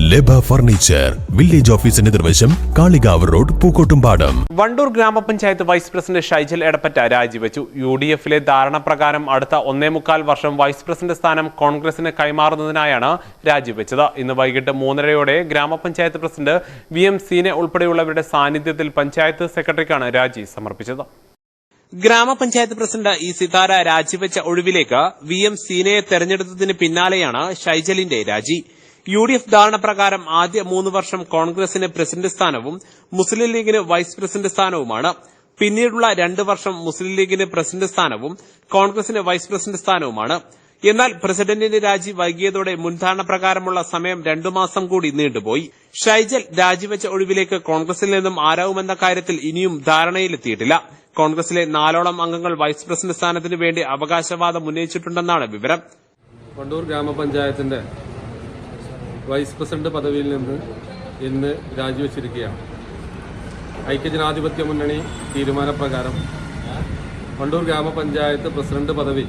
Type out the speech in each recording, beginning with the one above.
ലബ furniture village ഓഫീസിന് നിർവശം Kalikavu road Pookkottumpadam. Wandoor ഗ്രാമപഞ്ചായത്ത് വൈസ് പ്രസിഡന്റ് ഷൈജൽ എടപ്പറ്റ രാജിവെച്ചു. യു ഡി എഫിലെ ധാരണ പ്രകാരം അടുത്ത ഒന്നേ മുക്കാൽ വർഷം വൈസ് പ്രസിഡന്റ് സ്ഥാനം കോൺഗ്രസിന് കൈമാറുന്നതിനായാണ് രാജിവെച്ചത്. ഇന്ന് വൈകിട്ട് മൂന്നരയോടെ ഗ്രാമപഞ്ചായത്ത് പ്രസിഡന്റ് വി എം സീനെ ഉൾപ്പെടെയുള്ളവരുടെ സാന്നിധ്യത്തിൽ പഞ്ചായത്ത് സെക്രട്ടറിക്കാണ് രാജി സമർപ്പിച്ചത്. ഗ്രാമപഞ്ചായത്ത് പ്രസിഡന്റ് ഇ സിതാര രാജിവെച്ച ഒഴിവിലേക്ക് വി എം സീനയെ തെരഞ്ഞെടുത്തതിന് പിന്നാലെയാണ് ഷൈജലിന്റെ രാജി. യു ഡി എഫ് ധാരണ പ്രകാരം ആദ്യ മൂന്ന് വർഷം കോൺഗ്രസിന് പ്രസിഡന്റ് സ്ഥാനവും മുസ്ലിം ലീഗിന് വൈസ് പ്രസിഡന്റ് സ്ഥാനവുമാണ്. പിന്നീടുള്ള രണ്ട് വർഷം മുസ്ലിം ലീഗിന് പ്രസിഡന്റ് സ്ഥാനവും കോൺഗ്രസിന് വൈസ് പ്രസിഡന്റ് സ്ഥാനവുമാണ്. എന്നാൽ പ്രസിഡന്റിന്റെ രാജി വൈകിയതോടെ മുൻധാരണ പ്രകാരമുള്ള സമയം രണ്ടു മാസം കൂടി നീണ്ടുപോയി. ഷൈജൽ രാജിവെച്ച ഒഴിവിലേക്ക് കോൺഗ്രസിൽ നിന്നും ആരാവുമെന്ന കാര്യത്തിൽ ഇനിയും ധാരണയിലെത്തിയിട്ടില്ല. കോൺഗ്രസിലെ നാലോളം അംഗങ്ങൾ വൈസ് പ്രസിഡന്റ് സ്ഥാനത്തിന് വേണ്ടി അവകാശവാദം ഉന്നയിച്ചിട്ടുണ്ടെന്നാണ് വിവരം. വണ്ടൂർ ഗ്രാമപഞ്ചായത്തിന്റെ വൈസ് പ്രസിഡന്റ് പദവിയിൽ നിന്ന് ഇന്ന് രാജിവെച്ചിരിക്കുകയാണ്. ഐക്യജനാധിപത്യ മുന്നണി തീരുമാനപ്രകാരം വണ്ടൂർ ഗ്രാമപഞ്ചായത്ത് പ്രസിഡന്റ് പദവി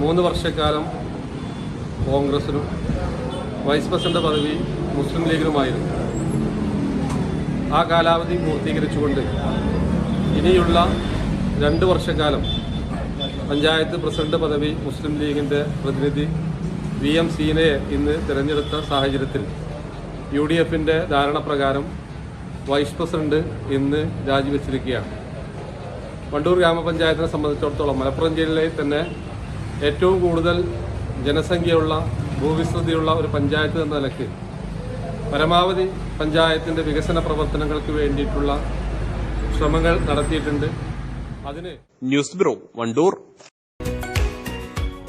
മൂന്ന് വർഷക്കാലം കോൺഗ്രസിനും വൈസ് പ്രസിഡന്റ് പദവി മുസ്ലിം ലീഗിനുമായിരുന്നു. ആ കാലാവധി പൂർത്തീകരിച്ചുകൊണ്ട് ഇനിയുള്ള രണ്ട് വർഷക്കാലം പഞ്ചായത്ത് പ്രസിഡന്റ് പദവി മുസ്ലിം ലീഗിന്റെ പ്രതിനിധി വി എം സീനയെ ഇന്ന് തിരഞ്ഞെടുത്ത സാഹചര്യത്തിൽ യു ഡി എഫിന്റെ ധാരണപ്രകാരം വൈസ് പ്രസിഡന്റ് ഇന്ന് രാജിവെച്ചിരിക്കുകയാണ്. വണ്ടൂർ ഗ്രാമപഞ്ചായത്തിനെ സംബന്ധിച്ചിടത്തോളം മലപ്പുറം ജില്ലയിൽ തന്നെ ഏറ്റവും കൂടുതൽ ജനസംഖ്യയുള്ള ഭൂവിസ്തൃതിയുള്ള ഒരു പഞ്ചായത്ത് എന്ന നിലയ്ക്ക് പരമാവധി പഞ്ചായത്തിന്റെ വികസന പ്രവർത്തനങ്ങൾക്ക് വേണ്ടിയിട്ടുള്ള ശ്രമങ്ങൾ നടത്തിയിട്ടുണ്ട്. അതിന് news bureau Wandoor.